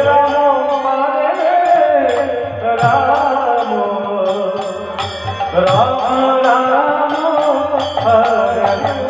Ram Ram Hare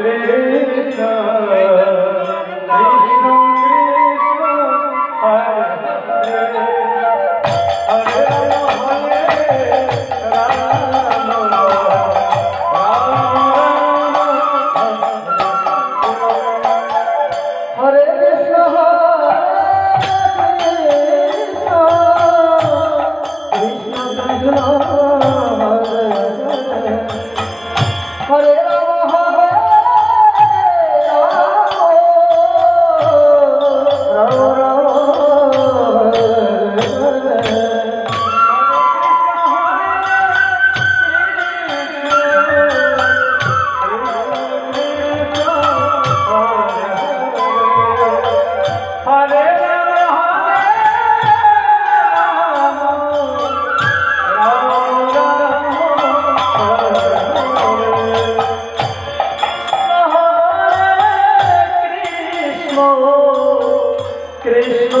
Krishna Oh,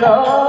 love.